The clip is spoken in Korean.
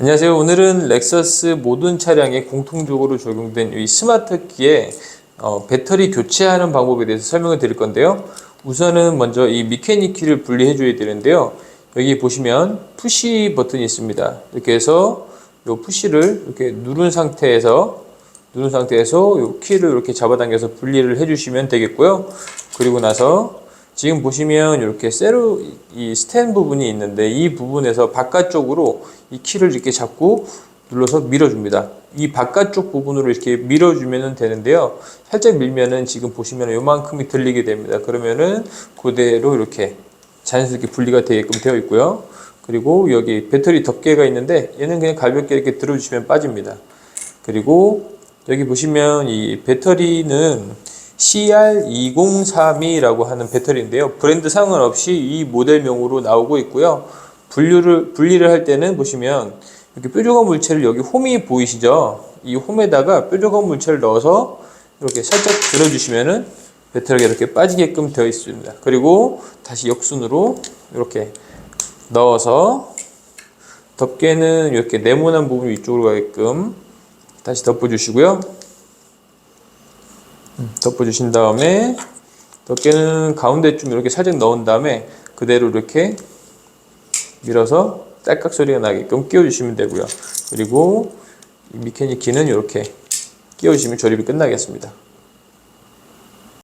안녕하세요. 오늘은 렉서스 모든 차량에 공통적으로 적용된 이 스마트 키의 어, 배터리 교체하는 방법에 대해서 설명을 드릴 건데요. 우선은 먼저 이 미케닉 키를 분리해 줘야 되는데요. 여기 보시면 푸시 버튼이 있습니다. 이렇게 해서 이 푸시를 이렇게 누른 상태에서 누른 상태에서 이 키를 이렇게 잡아당겨서 분리를 해 주시면 되겠고요. 그리고 나서 지금 보시면 이렇게 세로 이 스탠 부분이 있는데 이 부분에서 바깥쪽으로 이 키를 이렇게 잡고 눌러서 밀어줍니다. 이 바깥쪽 부분으로 이렇게 밀어주면 되는데요. 살짝 밀면은 지금 보시면 요만큼이 들리게 됩니다. 그러면은 그대로 이렇게 자연스럽게 분리가 되게끔 되어 있고요. 그리고 여기 배터리 덮개가 있는데 얘는 그냥 가볍게 이렇게 들어주시면 빠집니다. 그리고 여기 보시면 이 배터리는 CR2032라고 하는 배터리인데요. 브랜드 상관없이 이 모델명으로 나오고 있고요. 분류를, 분리를 할 때는 보시면 이렇게 뾰족한 물체를 여기 홈이 보이시죠? 이 홈에다가 뾰족한 물체를 넣어서 이렇게 살짝 들어주시면은 배터리가 이렇게 빠지게끔 되어 있습니다. 그리고 다시 역순으로 이렇게 넣어서 덮개는 이렇게 네모난 부분 위쪽으로 가게끔 다시 덮어주시고요. 음, 덮어주신 다음에 덮개는 가운데쯤 이렇게 살짝 넣은 다음에 그대로 이렇게 밀어서 딸깍 소리가 나게끔 끼워주시면 되고요. 그리고 이 미케닉 키는 이렇게 끼워주시면 조립이 끝나겠습니다.